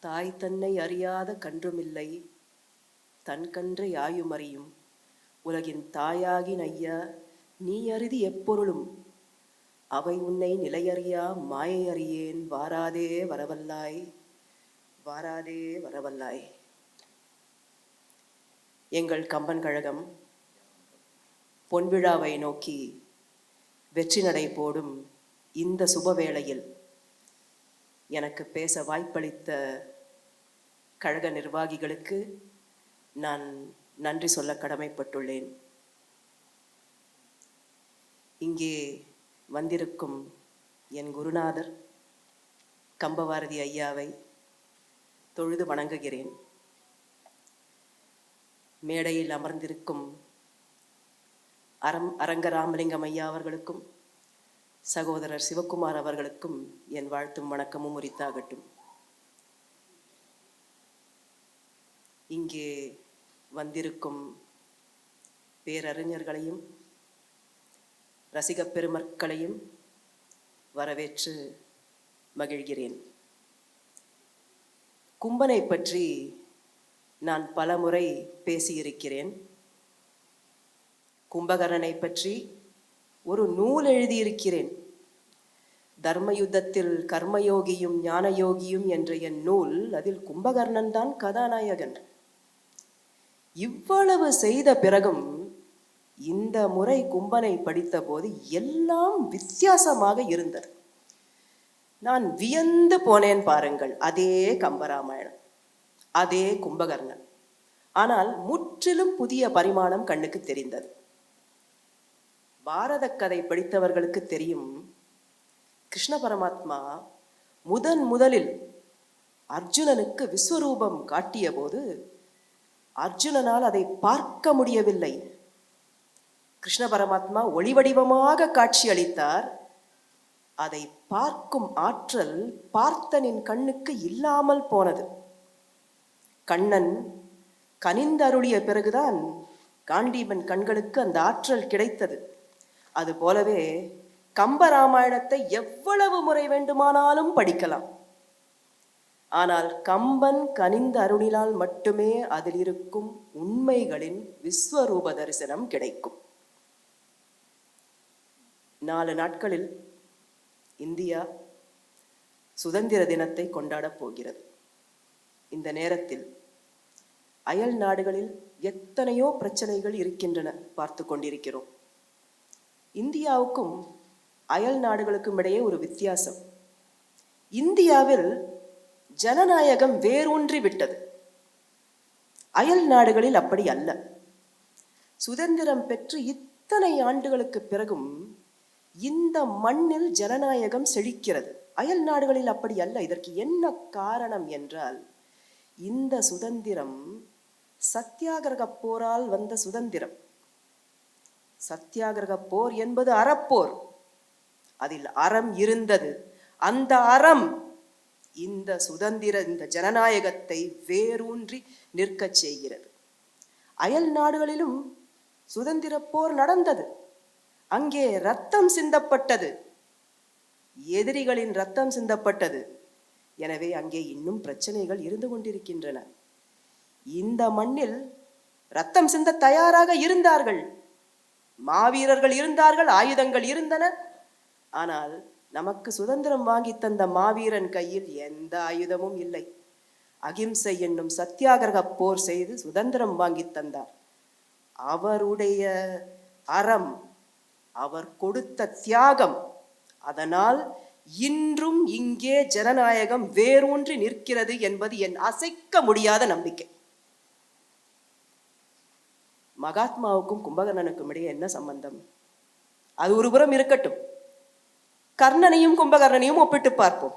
தாய் தன்னை அறியாத கன்றுமில்லை தன் கன்று யாயுமறியும். உலகின் தாயாகின் ஐயா நீ அருதி எப்பொருளும். அவை உன்னை நிலையறியா மாயை அறியேன் வாராதே வரவல்லாய் வாராதே வரவல்லாய். எங்கள் கம்பன் கழகம் பொன்விழாவை நோக்கி வெற்றி நடை போடும் இந்த சுபவேளையில் எனக்கு பேச வாய்ப்பளித்த கழக நிர்வாகிகளுக்கு நான் நன்றி சொல்ல கடமைப்பட்டுள்ளேன். இங்கே வந்திருக்கும் என் குருநாதர் கம்பபாரதி ஐயாவை தொழுது வணங்குகிறேன். மேடையில் அமர்ந்திருக்கும் அரம் அரங்கராமலிங்கம் ஐயா அவர்களுக்கும் சகோதரர் சிவகுமார் அவர்களுக்கும் என் வாழ்த்தும் வணக்கமும் உரித்தாகட்டும். இங்கே வந்திருக்கும் பேரறிஞர்களையும் ரசிகப் பெருமக்களையும் வரவேற்று மகிழ்கிறேன். கும்பனை பற்றி நான் பலமுறை பேசியிருக்கிறேன். கும்பகரனை பற்றி ஒரு நூல் எழுதியிருக்கிறேன். தர்மயுத்தத்தில் கர்மயோகியும் ஞானயோகியும் என்ற என் நூல் அதில் கும்பகர்ணன் தான் கதாநாயகன். இவ்வளவு செய்த பிறகும் இந்த முறை கும்பனை படித்தபோது எல்லாம் வித்தியாசமாக இருந்தது. நான் வியந்து போனேன் பாருங்கள் அதே கம்பராமாயணம் அதே கும்பகர்ணன். ஆனால் முற்றிலும் புதிய பரிமாணம் கண்ணுக்கு தெரிந்தது. பாரத கதை படித்தவர்களுக்கு தெரியும். கிருஷ்ண பரமாத்மா முதன் முதலில் அர்ஜுனனுக்கு விஸ்வரூபம் காட்டிய போது அர்ஜுனனால் அதை பார்க்க முடியவில்லை. கிருஷ்ண பரமாத்மா ஒளி வடிவமாக காட்சி அளித்தார். அதை பார்க்கும் ஆற்றல் பார்த்தனின் கண்ணுக்கு இல்லாமல் போனது. கண்ணன் கனிந்தருளிய பிறகுதான் காண்டீபன் கண்களுக்கு அந்த ஆற்றல் கிடைத்தது. அது போலவே கம்பராமாயணத்தை எவ்வளவு முறை வேண்டுமானாலும் படிக்கலாம். ஆனால் கம்பன் கனிந்த அருளினால் மட்டுமே அதில் இருக்கும் உண்மைகளின் விஸ்வரூப தரிசனம் கிடைக்கும். நாலு நாட்களில் இந்தியா சுதந்திர தினத்தை கொண்டாடப் போகிறது. இந்த நேரத்தில் அயல் நாடுகளில் எத்தனையோ பிரச்சனைகள் இருக்கின்றன பார்த்து கொண்டிருக்கிறோம். இந்தியாவுக்கும் அயல் நாடுகளுக்கும் இடையே ஒரு வித்தியாசம். இந்தியாவில் ஜனநாயகம் வேரூன்றி விட்டது. அயல் நாடுகளில் அப்படி அல்ல. சுதந்திரம் பெற்று இத்தனை ஆண்டுகளுக்கு பிறகும் இந்த மண்ணில் ஜனநாயகம் செழிக்கிறது. அயல் நாடுகளில் அப்படி அல்ல. இதற்கு என்ன காரணம் என்றால் இந்த சுதந்திரம் சத்தியாகிரக போரால் வந்த சுதந்திரம். சத்தியாகிரக போர் என்பது அறப்போர். அதில் அறம் இருந்தது. அந்த அறம் இந்த சுதந்திர இந்த ஜனநாயகத்தை வேரூன்றி நிற்கச் செய்கிறது. அயல் நாடுகளிலும் சுதந்திர போர் நடந்தது. அங்கே ரத்தம் சிந்தப்பட்டது. எதிரிகளின் ரத்தம் சிந்தப்பட்டது. எனவே அங்கே இன்னும் பிரச்சனைகள் இருந்து கொண்டிருக்கின்றன. இந்த மண்ணில் ரத்தம் சிந்த தயாராக இருந்தார்கள். மாவீரர்கள் இருந்தார்கள் ஆயுதங்கள் இருந்தன. ஆனால் நமக்கு சுதந்திரம் வாங்கி தந்த மாவீரன் கையில் எந்த ஆயுதமும் இல்லை. அகிம்சை என்னும் சத்தியாகிரக போர் செய்து சுதந்திரம் வாங்கி தந்தார். அவருடைய அறம் அவர் கொடுத்த தியாகம் அதனால் இன்றும் இங்கே ஜனநாயகம் வேரூன்றி நிற்கிறது என்பது என் அசைக்க முடியாத நம்பிக்கை. மகாத்மாவுக்கும் கும்பகர்ணனுக்கும் இடையே என்ன சம்பந்தம்? அது ஒரு புறம் இருக்கட்டும். கர்ணனையும் கும்பகர்ணனையும் ஒப்பிட்டு பார்ப்போம்.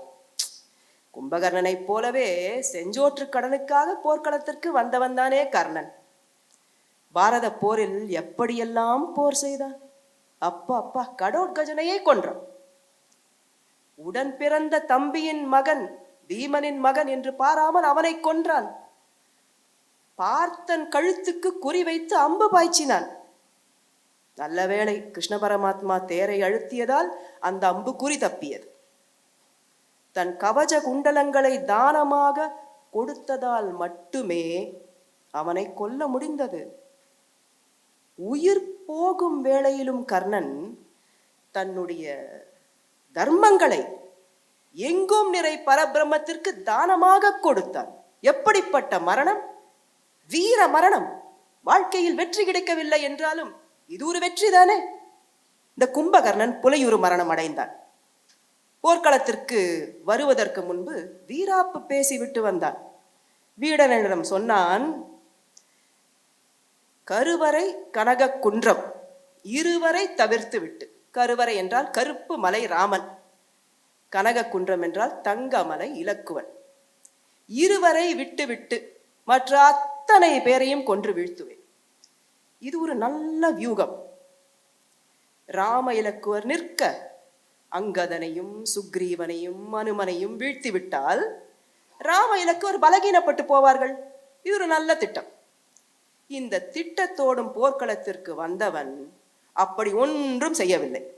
கும்பகர்ணனைப் போலவே செஞ்சோற்று கடனுக்காக போர்க்களத்திற்கு வந்தவன் தானே கர்ணன். பாரத போரில் எப்படியெல்லாம் போர் செய்தான்? அப்பா அப்பா கடோட்கஜனையே கொன்றான். உடன் பிறந்த தம்பியின் மகன் பீமனின் மகன் என்று பாராமல் அவனை கொன்றான். பார்த்தன் கழுத்துக்கு குறி வைத்து அம்பு பாய்ச்சினான். நல்ல வேளை கிருஷ்ண பரமாத்மா தேரை அழுத்தியதால் அந்த அம்பு குறி தப்பியது. தன் கவச குண்டலங்களை தானமாக கொடுத்ததால் மட்டுமே அவனை கொல்ல முடிந்தது. உயிர் போகும் வேளையிலும் கர்ணன் தன்னுடைய தர்மங்களை எங்கும் நிறை பரபிரம்மத்திற்கு தானமாக கொடுத்தான். எப்படிப்பட்ட மரணம்? வீர மரணம். வாழ்க்கையில் வெற்றி கிடைக்கவில்லை என்றாலும் இது ஒரு வெற்றி தானே? இந்த கும்பகர்ணன் புலையூர் மரணம் அடைந்தான். போர்க்களத்திற்கு வருவதற்கு முன்பு வீராப்பு பேசிவிட்டு வந்தான். வீடனிடம் சொன்னான் கருவறை கனக குன்றம் இருவரை தவிர்த்து விட்டு. கருவறை என்றால் கருப்பு மலை ராமன் கனக குன்றம் என்றால் தங்கமலை இலக்குவன். இருவரை விட்டு விட்டு மற்ற அத்தனை பேரையும் கொன்று வீழ்த்துவேன். இது ஒரு நல்ல வியூகம். ராம இலக்குவர் நிற்க அங்கதனையும் சுக்ரீவனையும் அனுமனையும் வீழ்த்தி விட்டால் ராம இலக்குவர் பலகீனப்பட்டு போவார்கள். இது ஒரு நல்ல திட்டம். இந்த திட்டத்தோடும் போர்க்களத்திற்கு வந்தவன் அப்படி ஒன்றும் செய்யவில்லை.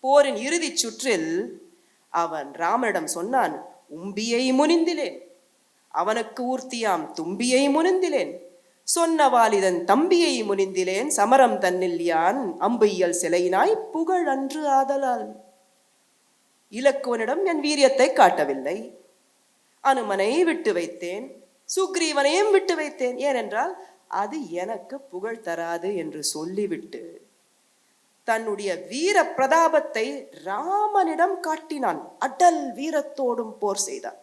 போரின் இறுதிச் சுற்றில் அவன் ராமனிடம் சொன்னான் உம்பியை முனிந்திலேன். அவனுக்கு ஊர்த்தியாம் தும்பியை முனிந்திலேன். சொன்ன இதன் தம்பியை முனிந்திலேன் சமரம் தன்னில் யான் அம்பையல் சிலையினாய் புகழ் அன்று ஆதலால். இலக்குவனிடம் என் வீரியத்தை காட்டவில்லை. அனுமனை விட்டு வைத்தேன் சுக்ரீவனையும் விட்டு வைத்தேன். ஏனென்றால் அது எனக்கு புகழ் தராது என்று சொல்லிவிட்டு தன்னுடைய வீர பிரதாபத்தை ராமனிடம் காட்டினான். அடல் வீரத்தோடும் போர் செய்தான்.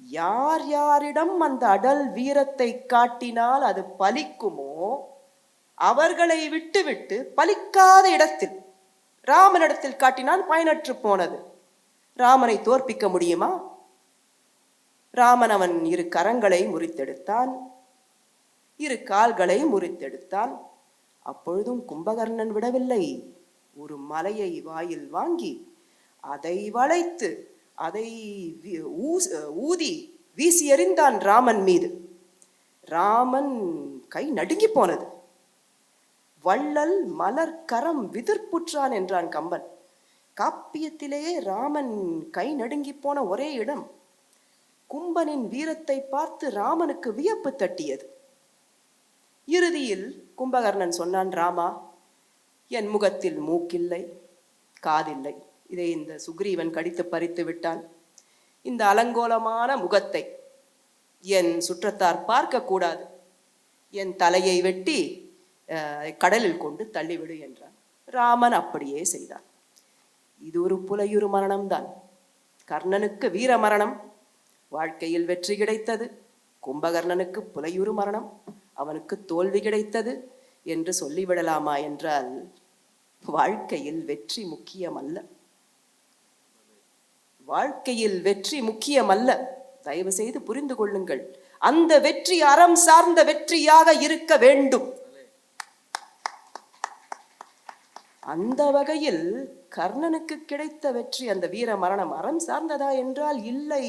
யார் யாரிடம் அந்த அடல் வீரத்தை காட்டினால் அது பலிக்குமோ அவர்களை விட்டுவிட்டு பலிக்காத இடத்தில் ராமனிடத்தில் காட்டினால் பயனற்று போனது. ராமனை தோற்பிக்க முடியுமா? ராமன் அவன் இரு கரங்களை முறித்தெடுத்தான். இரு கால்களை முறித்தெடுத்தான். அப்பொழுதும் கும்பகர்ணன் விடவில்லை. ஒரு மலையை வாயில் வாங்கி அதை வளைத்து அதை ஊதி வீசி எறிந்தான் ராமன் மீது. ராமன் கை நடுங்கி போனது. வள்ளல் மலர் கரம் விதிர்ப்புற்றான் என்றான் கம்பன். காப்பியத்திலேயே ராமன் கை நடுங்கி போன ஒரே இடம். கும்பனின் வீரத்தை பார்த்து ராமனுக்கு வியப்பு தட்டியது. இறுதியில் கும்பகர்ணன் சொன்னான் ராமா என் முகத்தில் மூக்கில்லை காதில்லை. இதை இந்த சுக்ரீவன் கடித்து பறித்து விட்டான். இந்த அலங்கோலமான முகத்தை என் சுற்றத்தார் பார்க்கக்கூடாது என் தலையை வெட்டி கடலில் கொண்டு தள்ளிவிடு என்றான். ராமன் அப்படியே செய்தான். இது ஒரு புலையுறு மரணம்தான். கர்ணனுக்கு வீர மரணம். வாழ்க்கையில் வெற்றி கிடைத்தது. கும்பகர்ணனுக்கு புலையுறு மரணம். அவனுக்கு தோல்வி கிடைத்தது என்று சொல்லிவிடலாமா என்றால் வாழ்க்கையில் வெற்றி முக்கியமல்ல. வாழ்க்கையில் வெற்றி முக்கியமல்ல. தயவு செய்து புரிந்து கொள்ளுங்கள். அந்த வெற்றி அறம் சார்ந்த வெற்றியாக இருக்க வேண்டும். அந்த வகையில் கர்ணனுக்கு கிடைத்த வெற்றி அந்த வீர மரணம் அறம் சார்ந்ததா என்றால் இல்லை.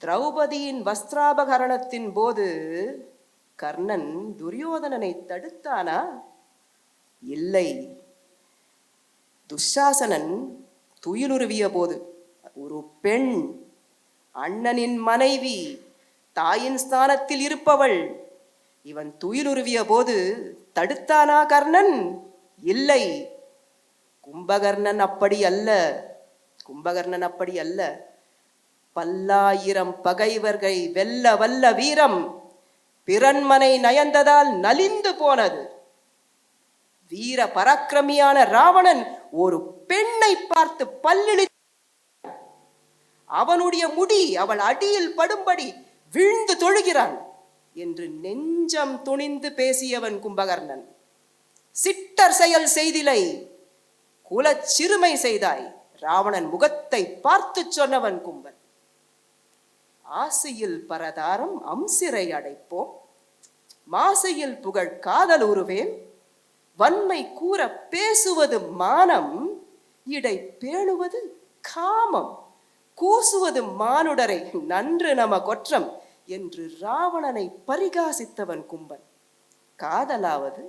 திரௌபதியின் வஸ்திராபகரணத்தின் போது கர்ணன் துரியோதனனை தடுத்தானா? இல்லை. துஷாசனன் துயிலுருவிய போது ஒரு பெண் அண்ணனின் மனைவி தாயின் ஸ்தானத்தில் இருப்பவள் இவன் துயிலுருவிய போது தடுத்தானா கர்ணன்? இல்லை. கும்பகர்ணன் அப்படி அல்ல. கும்பகர்ணன் அப்படி அல்ல. பல்லாயிரம் பகைவர்களை வெல்ல வல்ல வீரம் பிறன்மனை நயந்ததால் நலிந்து போனது. வீர பராக்கிரமியான ராவணன் ஒரு பெண்ணை பார்த்து பல்லிழி அவனுடைய முடி அவள் அடியில் படும்படி விழுந்து தொழுகிறான் என்று நெஞ்சம் துணிந்து பேசியவன் கும்பகர்ணன். சிட்டர் செயல் செய்திலை குலச் சிறுமை செய்தாய் ராவணன் முகத்தை பார்த்து சொன்னவன் கும்பன். ஆசையில் பரதாரம் அம்சிறை அடைப்போம். மாசையில் புகழ் காதல் உருவேன். வன்மை கூற பேசுவது மானம் இடை பேணுவது காமம் கூசுவது மானுடரை நன்று நம கொற்றம் என்று ராவணனை பரிகாசித்தவன் கும்பன். காதலாவது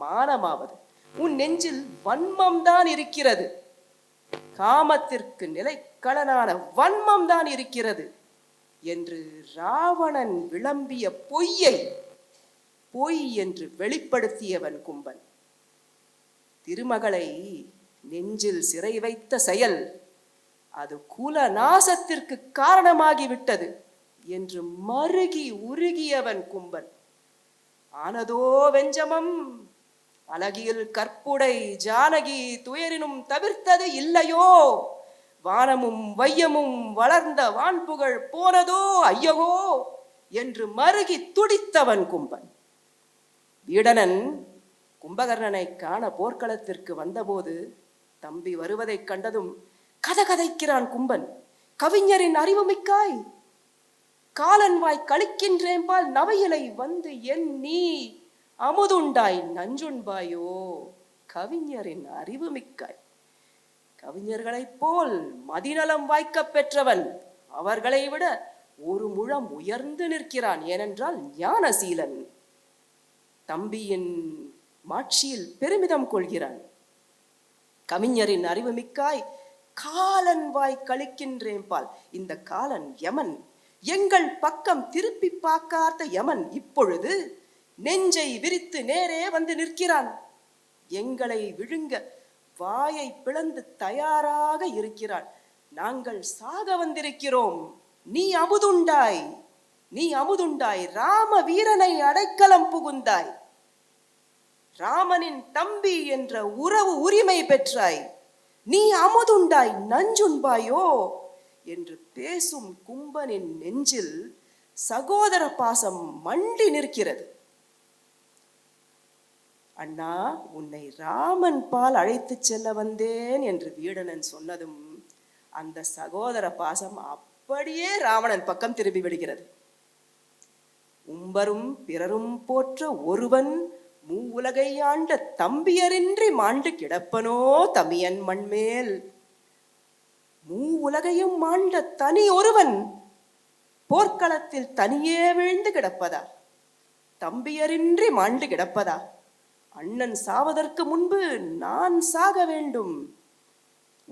மானமாவது. உன் நெஞ்சில் வன்மம்தான் இருக்கிறது. காமத்திற்கு நிலைக்களனான வன்மம் தான் இருக்கிறது என்று ராவணன் விளம்பிய பொய்யை பொய் என்று வெளிப்படுத்தியவன் கும்பன். திருமகளை நெஞ்சில் சிறை வைத்த செயல் அது குல நாசத்திற்கு காரணமாகிவிட்டது என்று மருகி உருகியவன் கும்பன் ஆனதோ வெஞ்சமம் அழகியில் கற்புடை ஜானகி துயரினும் தவிர்த்தது இல்லையோ? வானமும் வையமும் வளர்ந்த வான்புகழ் போனதோ ஐயகோ? என்று மருகி துடித்தவன் கும்பன் வீடனன் கும்பகர்ணனை காண போர்க்களத்திற்கு வந்தபோது தம்பி வருவதைக் கண்டதும் கதகதைக்கிறான் கும்பன். கவிஞரின் அறிவுமிக்காய். காலன் வாய் கழிக்கின்றேன்பால் நவையிலை வந்து என் நீ. அமுதுண்டாய் நஞ்சுண்பாயோ. கவிஞரின் அறிவுமிக்காய். கவிஞர்களைப் போல் மதிநலம் வாய்க்கப் பெற்றவன் அவர்களை விட ஒரு முழம் உயர்ந்து நிற்கிறான் ஏனென்றால் ஞானசீலன். தம்பியின் மாட்சியில் பெருமிதம் கொள்கிறான். கவிஞரின் அறிவுமிக்காய் காலன் வாய் கழிக்கின்றேன் பால். இந்த காலன் யமன். எங்கள் பக்கம் திருப்பி பார்க்காத யமன் இப்பொழுது நெஞ்சை விரித்து நேரே வந்து நிற்கிறான். எங்களை விழுங்க வாயை பிளந்து தயாராக இருக்கிறான் நாங்கள் சாக வந்திருக்கிறோம். நீ அமுதுண்டாய். நீ அமுதுண்டாய். ராம வீரனை அடைக்கலம் புகுந்தாய். ராமனின் தம்பி என்ற உறவு உரிமை பெற்றாய். நீ அமுதுண்டாய் நஞ்சுண்பாயோ? என்று பேசும் கும்பனின் நெஞ்சில் சகோதர பாசம் மண்டி நிற்கிறது. அண்ணா உன்னை ராமன் பால் அழைத்துச் செல்ல வந்தேன் என்று வீடனன் சொன்னதும் அந்த சகோதர பாசம் அப்படியே ராவணன் பக்கம் திரும்பி விடுகிறது. உம்பரும் பிறரும் போற்ற ஒருவன் மூ உலகை ஆண்ட தம்பியரின்றி மாண்டு கிடப்பனோ தமியன் மண்மேல்? மூ உலகையும் மாண்ட தனி ஒருவன் போர்க்களத்தில் தனியே விழுந்து கிடப்பதா? தம்பியரின்றி மாண்டு கிடப்பதா? அண்ணன் சாவதற்கு முன்பு நான் சாக வேண்டும்.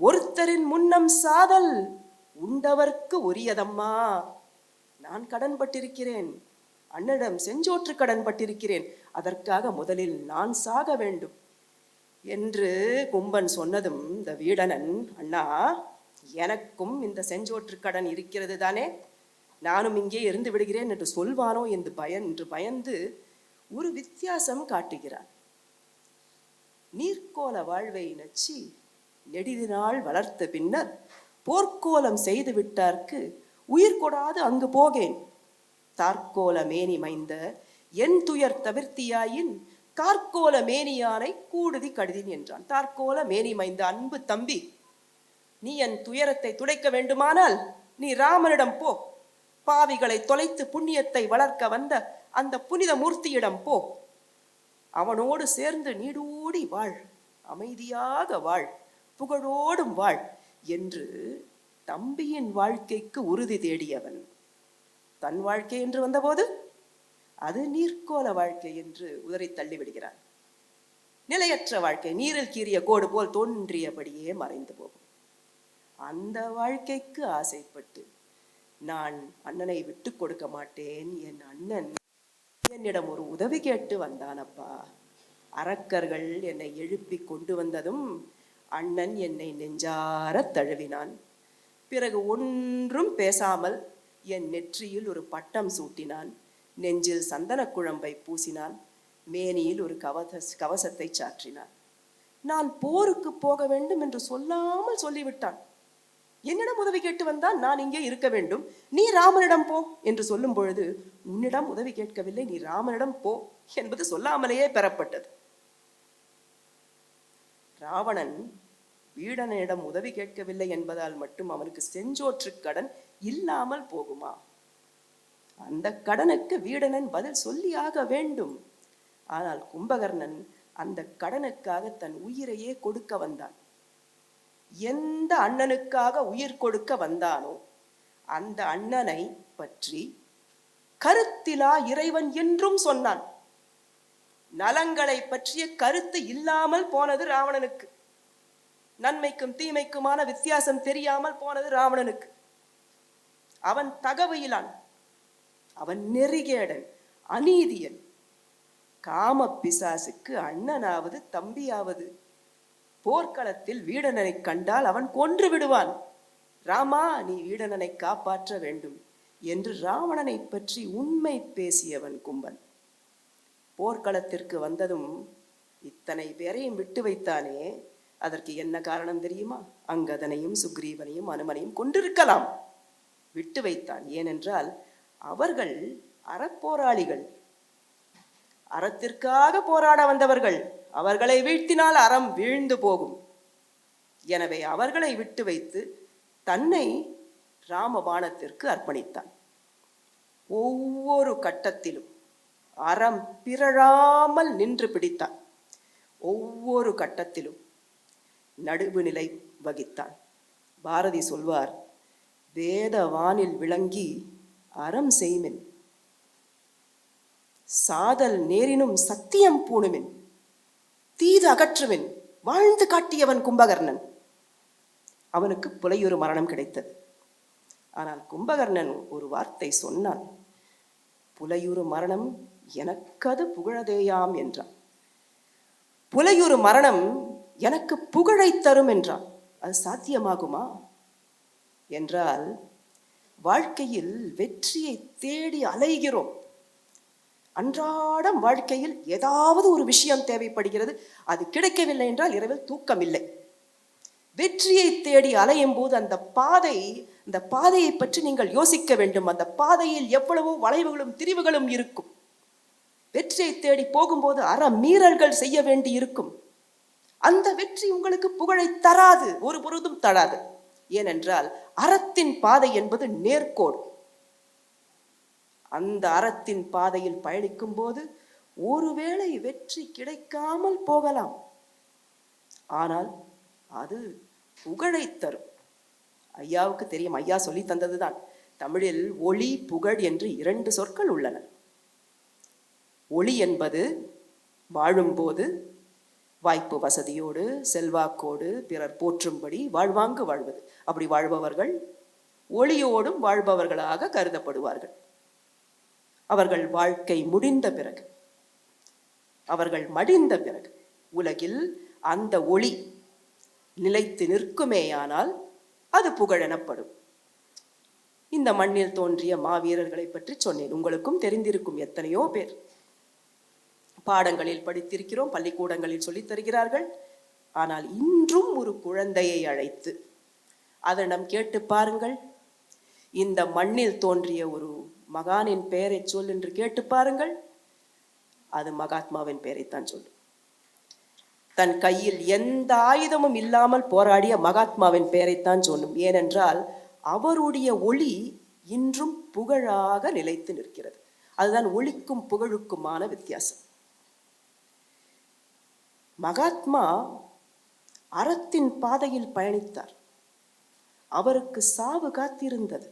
ஒருத்தரின் முன்னம் சாதல் உண்டவர்க்கு உரியதம்மா. நான் கடன்பட்டிருக்கிறேன். அண்ணனிடம் செஞ்சோற்று கடன் பட்டிருக்கிறேன் அதற்காக முதலில் நான் சாக வேண்டும் என்று கும்பன் சொன்னதும் இந்த வீடனன் அண்ணா எனக்கும் இந்த செஞ்சோற்று கடன் இருக்கிறது தானே? நானும் இங்கே இருந்து விடுகிறேன் என்று சொல்வானோ? என்று பயன் என்று பயந்து ஒரு வித்தியாசம் காட்டுகிறான். நீர்க்கோல வாழ்வை நச்சி நெடிதினால் நாள் வளர்த்த பின்னர் போர்க்கோலம் செய்து விட்டார்க்கு உயிர் கொடாது அங்கு போகேன். தார்க்கோல மேனி மைந்த என் துயர் தவிர்த்தியாயின் தார்கோல மேனியானை கூடுதி கடுதின் என்றான். தார்கோல மேனி மைந்த அன்பு தம்பி நீ என் துயரத்தை துடைக்க வேண்டுமானால் நீ ராமனிடம் போ. பாவிகளை தொலைத்து புண்ணியத்தை வளர்க்க வந்த அந்த புனித மூர்த்தியிடம் போ. அவனோடு சேர்ந்து நீடூடி வாழ் அமைதியாக வாழ் புகழோடும் வாழ் என்று தம்பியின் வாழ்க்கைக்கு உறுதி தேடியவன். தன் வாழ்க்கை என்று வந்தபோது அது நீர்க்கோல வாழ்க்கை என்று உதறி தள்ளிவிடுகிறான். நிலையற்ற வாழ்க்கை நீரில் கீறிய கோடு போல் தோன்றியபடியே மறைந்து போகும். அந்த வாழ்க்கைக்கு ஆசைப்பட்டு நான் அண்ணனை விட்டு கொடுக்க மாட்டேன் என் அண்ணன் என்னிடம் ஒரு உதவி கேட்டு வந்தானப்பா. அரக்கர்கள் என்னை எழுப்பி கொண்டு வந்ததும் அண்ணன் என்னை நெஞ்சார தழுவினான். பிறகு ஒன்றும் பேசாமல் என் நெற்றியில் ஒரு பட்டம் சூட்டினான். நெஞ்சில் சந்தன குழம்பை பூசினான். மேனியில் ஒரு கவச கவசத்தை சாற்றினான். நான் போருக்கு போக வேண்டும் என்று சொல்லாமல் சொல்லிவிட்டான். என்னிடம் உதவி கேட்டு வந்தால் நான் இங்கே இருக்க வேண்டும். நீ ராமனிடம் போ என்று சொல்லும் பொழுது உன்னிடம் உதவி கேட்கவில்லை. நீ ராமனிடம் போ என்பது சொல்லாமலேயே பெறப்பட்டது. ராவணன் வீடனிடம் உதவி கேட்கவில்லை என்பதால் மட்டும் அவனுக்கு செஞ்சோற்று கடன் இல்லாமல் போகுமா? அந்த கடனுக்கு வீடனன் பதில் சொல்லியாக வேண்டும். ஆனால் கும்பகர்ணன் அந்த கடனுக்காக தன் உயிரையே கொடுக்க வந்தான். எந்த அண்ணனுக்காக உயிர் கொடுக்க வந்தானோ அந்த அண்ணனை பற்றி கருத்திலா இறைவன் என்றும் சொன்னான். நலங்களை பற்றிய கருத்து இல்லாமல் போனது ராவணனுக்கு. நன்மைக்கும் தீமைக்குமான வித்தியாசம் தெரியாமல் போனது ராவணனுக்கு. அவன் தகவையிலான் அவன் நெறிகேடன் அநீதியன். காம பிசாசுக்கு அண்ணனாவது தம்பியாவது. போர்க்களத்தில் வீடனனை கண்டால் அவன் கொன்று விடுவான். ராமா நீ வீடனனை காப்பாற்ற வேண்டும் என்று ராவணனை பற்றி உண்மை பேசியவன் கும்பன். போர்க்களத்திற்கு வந்ததும் இத்தனை பேரையும் விட்டு வைத்தானே அதற்கு என்ன காரணம் தெரியுமா? அங்கதனையும் சுக்ரீவனையும் அனுமனையும் கொண்டிருக்கலாம். விட்டு வைத்தான். ஏனென்றால் அவர்கள் அறப்போராளிகள். அறத்திற்காக போராட வந்தவர்கள் அவர்களை வீழ்த்தினால் அறம் வீழ்ந்து போகும். எனவே அவர்களை விட்டு வைத்து தன்னை ராமபாணத்திற்கு அர்ப்பணித்தான். ஒவ்வொரு கட்டத்திலும் அறம் பிறழாமல் நின்று பிடித்தான். ஒவ்வொரு கட்டத்திலும் நடுவு நிலை வகித்தான். பாரதி சொல்வார் வேத வானில் விளங்கி அறம் செய்மின் சாதல் நேரினும் சத்தியம் பூணுமின். தீது அகற்றுமின். வாழ்ந்து காட்டியவன் கும்பகர்ணன். அவனுக்கு புலையொரு மரணம் கிடைத்தது. ஆனால் கும்பகர்ணன் ஒரு வார்த்தை சொன்னான். புலையுறு மரணம் எனக்கது புகழதேயாம் என்றான். புலையுறு மரணம் எனக்கு புகழை தரும் என்றான். அது சாத்தியமாகுமா? என்றால் வாழ்க்கையில் வெற்றியை தேடி அலைகிறோம். அன்றாடம் வாழ்க்கையில் ஏதாவது ஒரு விஷயம் தேவைப்படுகிறது அது கிடைக்கவில்லை என்றால் இரவில் தூக்கம் இல்லை வெற்றியை தேடி அலையும் போது அந்த பாதை அந்த பாதையை பற்றி நீங்கள் யோசிக்க வேண்டும். அந்த பாதையில் எவ்வளவோ வளைவுகளும் திரிவுகளும் இருக்கும். வெற்றியை தேடி போகும்போது அற மீறல்கள் செய்ய வேண்டி இருக்கும். அந்த வெற்றி உங்களுக்கு புகழை தராது ஒரு பொழுதும் தராது. ஏனென்றால் அறத்தின் பாதை என்பது நேர்கோடு. அந்த அறத்தின் பாதையில் பயணிக்கும் போது ஒருவேளை வெற்றி கிடைக்காமல் போகலாம். ஆனால் அது புகழை தரும். ஐயாவுக்கு தெரியும் ஐயா சொல்லி தந்ததுதான். தமிழில் ஒளி புகழ் என்று இரண்டு சொற்கள் உள்ளன. ஒளி என்பது வாழும்போது வாய்ப்பு வசதியோடு செல்வாக்கோடு பிறர் போற்றும்படி வாழ்வாங்கு வாழ்வது. அப்படி வாழ்பவர்கள் ஒளியோடும் வாழ்பவர்களாக கருதப்படுவார்கள். அவர்கள் வாழ்க்கை முடிந்த பிறகு அவர்கள் மடிந்த பிறகு உலகில் அந்த ஒளி நிலைத்து நிற்குமேயானால் அது புகழெனப்படும். இந்த மண்ணில் தோன்றிய மாவீரர்களை பற்றி சொன்னேன். உங்களுக்கும் தெரிந்திருக்கும் எத்தனையோ பேர். பாடங்களில் படித்திருக்கிறோம் பள்ளிக்கூடங்களில் சொல்லித் தருகிறார்கள். ஆனால் இன்றும் ஒரு குழந்தையை அழைத்து அதனிடம் கேட்டு பாருங்கள். இந்த மண்ணில் தோன்றிய ஒரு மகானின் பெயரை சொல் என்று கேட்டு பாருங்கள். அது மகாத்மாவின் பெயரைத்தான் சொல்லும் தன் கையில் எந்த ஆயுதமும் இல்லாமல் போராடிய மகாத்மாவின் பெயரைத்தான் சொல்லும். ஏனென்றால் அவருடைய ஒளி இன்றும் புகழாக நிலைத்து நிற்கிறது. அதுதான் ஒளிக்கும் புகழுக்குமான வித்தியாசம். மகாத்மா அறத்தின் பாதையில் பயணித்தார். அவருக்கு சாவு காத்திருந்தது.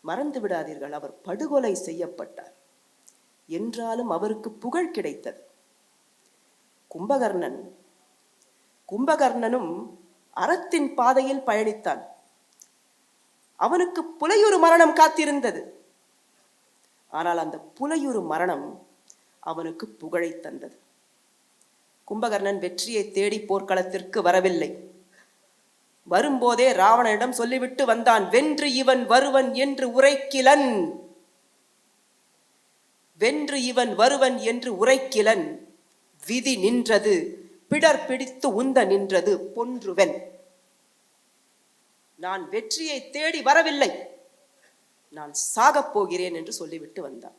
மறந்து விடாதீர்கள் அவர் படுகொலை செய்யப்பட்டார். என்றாலும் அவருக்கு புகழ் கிடைத்தது. கும்பகர்ணன் கும்பகர்ணனும் அறத்தின் பாதையில் பயணித்தான். அவனுக்கு புலையுறு மரணம் காத்திருந்தது. ஆனால் அந்த புலையுறு மரணம் அவனுக்கு புகழை தந்தது. கும்பகர்ணன் வெற்றியை தேடி போர்க்களத்திற்கு வரவில்லை. வரும்போதே ராவணனிடம் சொல்லிவிட்டு வந்தான் வென்று இவன் வருவன் என்று உரைக்கிலன். வென்று இவன் வருவன் என்று உரைக்கிலன். விதி நின்றது பிடர் பிடித்து உந்த நின்றது பொன்றுவன். நான் வெற்றியை தேடி வரவில்லை. நான் சாகப் போகிறேன் என்று சொல்லிவிட்டு வந்தான்.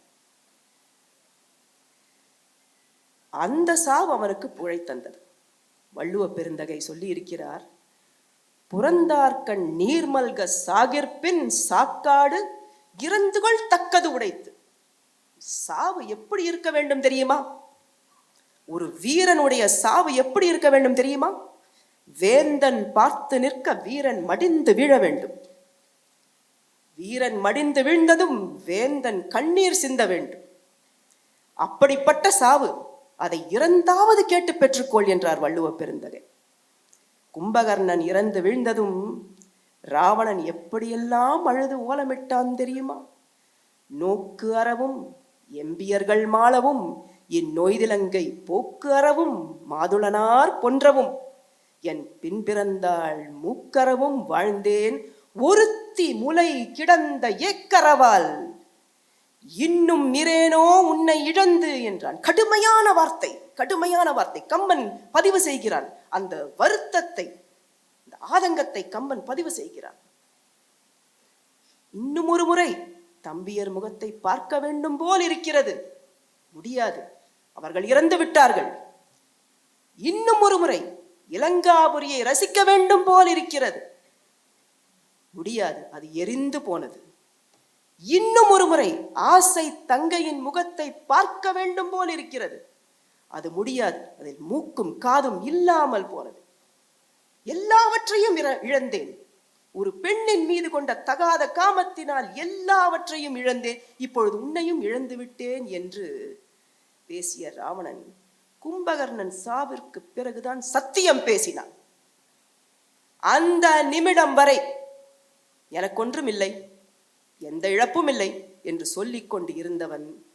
அந்த சாவு அவனுக்கு புழை தந்தது. வள்ளுவ பெருந்தகை சொல்லி இருக்கிறார் புறந்தார்கண் நீர்மல்க சாகிற்பின் சாக்காடு இறந்துகொள் தக்கது உடைத்து. சாவு எப்படி இருக்க வேண்டும் தெரியுமா? ஒரு வீரனுடைய சாவு எப்படி இருக்க வேண்டும் தெரியுமா? வேந்தன் பார்த்து நிற்க வீரன் மடிந்து வீழ வேண்டும். வீரன் மடிந்து வீழ்ந்ததும் வேந்தன் கண்ணீர் சிந்த வேண்டும். அப்படிப்பட்ட சாவு அதை இறந்தாவது கேட்டு பெற்றுக்கொள் என்றார் வள்ளுவ பெருந்தகை. கும்பகர்ணன் இறந்து வீழ்ந்ததும் ராவணன் எப்படியெல்லாம் அழுது ஓலமிட்டான் தெரியுமா? நோக்கு அறவும் எம்பியர்கள் மாளவும் என் போக்கு அறவும் மாதுளனார் பொன்றவும் என் பின் பிறந்தாள் மூக்கரவும் வாழ்ந்தேன் ஒருத்தி முலை கிடந்த ஏக்கரவால். இன்னும் நிறேனோ உன்னை இழந்து என்றான். கடுமையான வார்த்தை கடுமையான வார்த்தை. கம்மன் பதிவு செய்கிறான். அந்த வருத்தத்தை அந்த ஆதங்கத்தை கம்மன் பதிவு செய்கிறான். இன்னும் ஒரு முறை தம்பியர் முகத்தை பார்க்க வேண்டும் போல் இருக்கிறது. முடியாது. அவர்கள் இறந்து விட்டார்கள். இன்னும் ஒரு முறை இலங்காபுரியை ரசிக்க வேண்டும் போல் இருக்கிறது. முடியாது. அது எரிந்து போனது. இன்னும் ஒரு முறை ஆசை தங்கையின் முகத்தை பார்க்க வேண்டும் போல் இருக்கிறது. அது முடியாது. அதில் மூக்கும் காதும் இல்லாமல் போனது. எல்லாவற்றையும் இழந்தேன். ஒரு பெண்ணின் மீது கொண்ட தகாத காமத்தினால் எல்லாவற்றையும் இழந்தேன். இப்பொழுது உன்னையும் இழந்து விட்டேன் என்று பேசிய ராவணன் கும்பகர்ணன் சாவிற்கு பிறகுதான் சத்தியம் பேசினான். அந்த நிமிடம் வரை எனக்கொன்றும் இல்லை எந்த இழப்பும் இல்லை என்று சொல்லிக் கொண்டு இருந்தவன்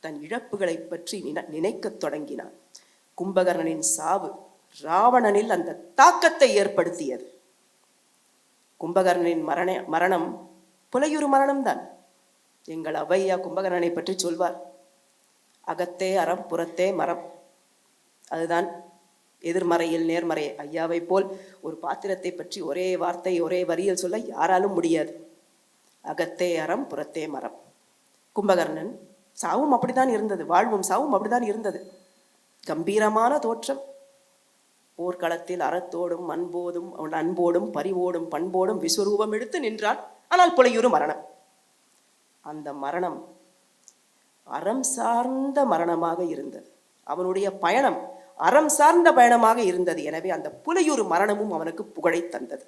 தன் இழப்புகளைப் பற்றி நின நினைக்கத் தொடங்கினான். கும்பகர்ணனின் சாவு ராவணனில் அந்த தாக்கத்தை ஏற்படுத்தியது. கும்பகர்ணனின் மரண மரணம் புலையுறு மரணம்தான். எங்கள் ஔவையா கும்பகர்ணனை பற்றி சொல்வார். அகத்தே அறம் புறத்தே மரம். அதுதான் எதிர்மறையில் நேர்மறை. ஐயாவை போல் ஒரு பாத்திரத்தை பற்றி ஒரே வார்த்தை ஒரே வரியில் சொல்ல யாராலும் முடியாது. அகத்தே அறம் புறத்தே மரம். கும்பகர்ணன் சாவும் அப்படித்தான் இருந்தது. வாழ்வும் சாவும் அப்படித்தான் இருந்தது. கம்பீரமான தோற்றம். போர்க்களத்தில் அறத்தோடும் அன்போடும் அவன் அன்போடும் பரிவோடும் பண்போடும் விஸ்வரூபம் எடுத்து நின்றான். ஆனால் புலையூறு மரணம். அந்த மரணம் அறம் சார்ந்த மரணமாக இருந்தது. அவனுடைய பயணம் அறம் சார்ந்த பயணமாக இருந்தது. எனவே அந்த புலையுறு மரணமும் அவனுக்கு புகழை தந்தது.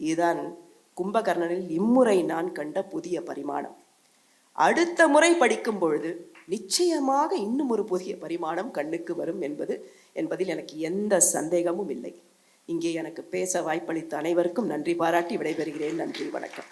இதுதான் கும்பகர்ணனில் இம்முறை நான் கண்ட புதிய பரிமாணம். அடுத்த முறை படிக்கும் பொழுது நிச்சயமாக இன்னும் ஒரு புதிய பரிமாணம் கண்ணுக்கு வரும் என்பது என்பதில் எனக்கு எந்த சந்தேகமும் இல்லை. இங்கே எனக்கு பேச வாய்ப்பளித்த அனைவருக்கும் நன்றி. பாராட்டி விடைபெறுகிறேன். நன்றி. வணக்கம்.